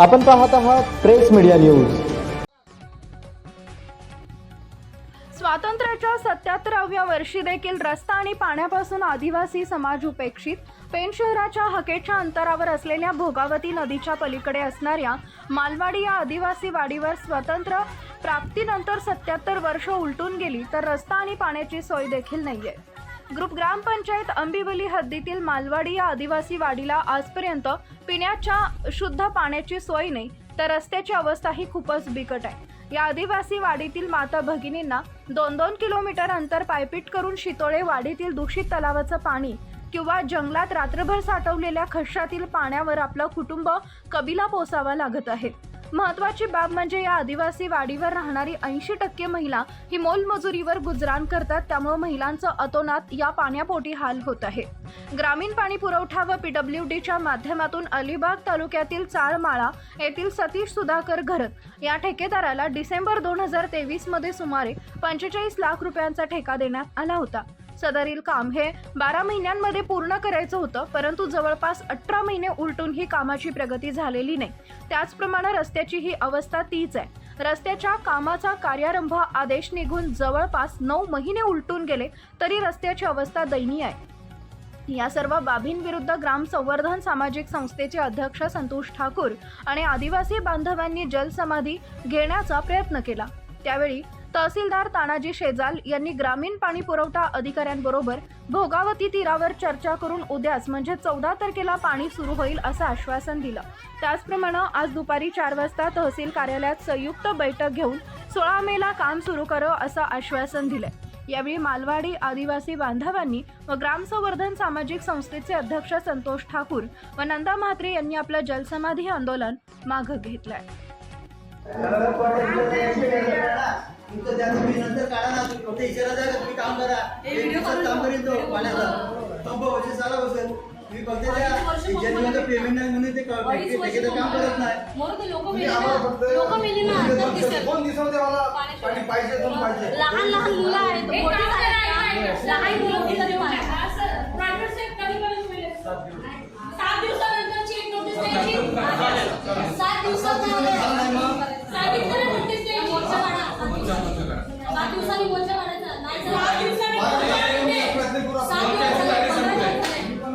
आपण पाहत आहात प्रेस मीडिया न्यूज. स्वातंत्र्याच्या सत्याहत्तराव्या वर्षी देखील रस्ता आणि पाण्यापासून आदिवासी समाज उपेक्षित पेण शहराच्या हकेच्या अंतरावर असलेल्या भोगावती नदीच्या पलीकडे असणाऱ्या मालवाडी या आदिवासी वाडीवर स्वतंत्र प्राप्तीनंतर सत्याहत्तर वर्ष उलटून गेली तर रस्ता आणि पाण्याची सोय देखील आहे ग्रुप ग्रामपंचायत अंबिवली हद्दीतील मालवाडी या आदिवासी वाडीला आजपर्यंत पिण्याच्या शुद्ध पाण्याची सोय नाही तर रस्त्याची अवस्थाही खूपच बिकट आहे. या आदिवासी वाडीतील माता भगिनींना दोन दोन किलोमीटर अंतर पायपीट करून शितोळे वाडीतील दूषित तलावाचं पाणी किंवा जंगलात रात्रभर साठवलेल्या खशातील पाण्यावर आपलं कुटुंब कबिला पोसावा लागत आहे. महत्वाची बाब म्हणजे या आदिवासी वाडीवर राहणारी ऐंशी टक्के महिला ही मोलमजुरीवर गुजराण करतात. त्यामुळे महिलांचं अतोनात या पाण्यापोटी हाल होत आहे. ग्रामीण पाणी पुरवठा व पीडब्ल्यू डीच्या माध्यमातून अलिबाग तालुक्यातील चाळमाळा येथील सतीश सुधाकर घरत या ठेकेदाराला डिसेंबर दोन हजार तेवीसमध्ये सुमारे पंचेचाळीस लाख रुपयांचा ठेका देण्यात आला होता. सदरील काम हे बारा महिन्यांमध्ये पूर्ण करायचं होतं परंतु जवळपास अठरा महिने उलटून ही कामाची प्रगती झालेली नाही. त्याचप्रमाणे रस्त्याची ही अवस्था तीच आहे. रस्त्याच्या कामाचा कार्यारंभ आदेश निघून जवळपास नऊ महिने उलटून गेले तरी रस्त्याची अवस्था दयनीय आहे. या सर्व बाबींविरुद्ध ग्राम संवर्धन सामाजिक संस्थेचे अध्यक्ष संतोष ठाकूर आणि आदिवासी बांधवांनी जलसमाधी घेण्याचा प्रयत्न केला. त्यावेळी तहसीलदार तानाजी शेजाल यांनी ग्रामीण पाणी पुरवठा अधिकाऱ्यांबरोबर भोगावती तीरावर चर्चा करून उद्याच म्हणजे चौदा तारखेला पाणी सुरू होईल असं आश्वासन दिलं. त्याचप्रमाणे आज दुपारी चार वाजता तहसील कार्यालयात संयुक्त बैठक घेऊन सोळा मेला काम सुरू करो असं आश्वासन दिलंय. यावेळी मालवाडी आदिवासी बांधवांनी व ग्रामसंवर्धन सामाजिक संस्थेचे अध्यक्ष संतोष ठाकूर व नंदा म्हात्रे यांनी आपलं जलसमाधी आंदोलन मागं घेतलंय. फक्त इशारा द्या तुम्ही काम करा. एक दिवसात काम करीन तो. पाण्याचं. पंप वर्ष चालू असेल तुम्ही फक्त त्या ज्यांनी पेमेंट नाही म्हणून ते काम करत नाही. लोकं मेली ना. दोन दिवसामध्ये मला पाणी पाहिजे दोन पाहिजे. लहान लहान मुलं आहेत. लहान मुलं. सात दिवसानंतरची एक नोटीस द्यायची. सात दिवसात सात दिवसाला नोटीस द्यायची. मोर्चा काढा. सात दिवसांनी मोर्चा काढायचा. नाही तर सात दिवसांनी मोर्चा काढायचे. सात दिवसांनी पंधरा दिवसांनी.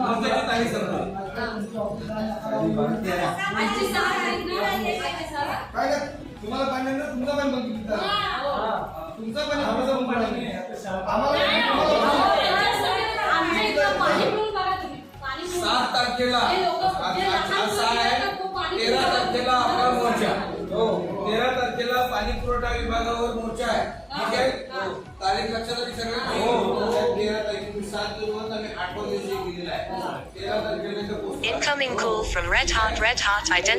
आजची सहा तारीख ना, आजची सहा. काय? तुम्हाला पाणी तुमचं पण बघ तिथं. तुमचं पण. आम्हाला पाणी सात. तारखेला हे तेरा तारखेला. आपला मोर्चा हो तेरा तारखेला पाणी पुरवठा विभागावर मोर्चा आहे ठीक आहे हो. तारीख लक्षात आली सगळं हो तेरा Incoming call from Red Heart Red Heart Identity.